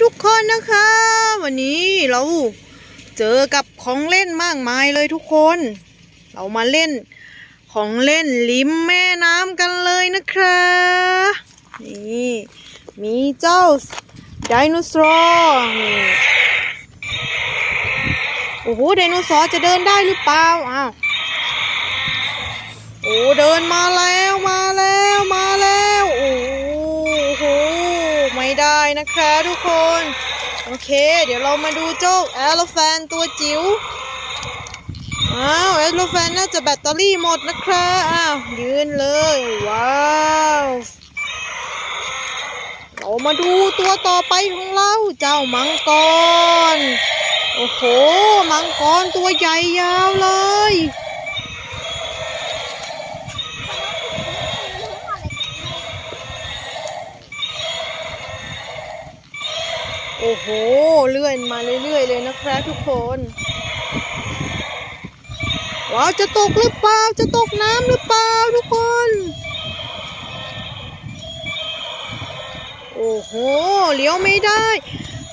ทุกคนนะคะ วันนี้เราเจอกับของเล่นมากมายเลยทุกคน เรามาเล่นของเล่นริมแม่น้ำกันเลยนะคะนี่มีเจ้าไดโนเสาร์โอ้โหไดโนเสาร์จะเดินได้หรือเปล่าอ้าวโอ้เดินมาแล้วมา นะคะทุกคน โอเค เดี๋ยวเรามาดูเจ้าแอลแฟนตัวจิ๋วอ้าวแอลแฟนน่าจะแบตเตอรี่หมดนะคะอ้าวยืนเลย ว้าวเรามาดูตัวต่อไปของเราเจ้ามังกร โอ้โห มังกรตัวใหญ่ยาวเลย โอ้โห เลื่อนมาเรื่อยๆเลยนะครับทุกคนว้าวจะตกหรือเปล่า จะตกน้ำหรือเปล่าทุกคน โอ้โห เลี้ยวไม่ได้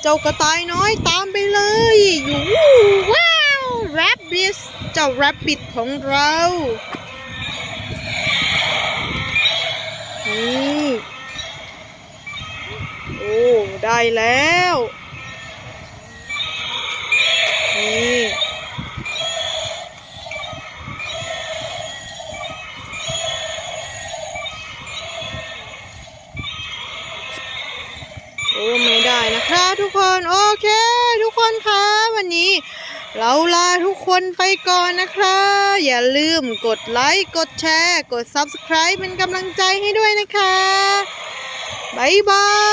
เจ้ากระต่ายน้อยตามไปเลยอยู่ว้าวแรบบิสเจ้าแรบบิทของเรา ได้แล้ว นี่โอ้ไม่ได้นะคะทุกคนโอเค ทุกคนคะวันนี้เราลาทุกคนไปก่อนนะคะอย่าลืมกดไลค์ กดแชร์ กด Subscribe เป็นกำลังใจให้ด้วยนะคะ บ๊ายบาย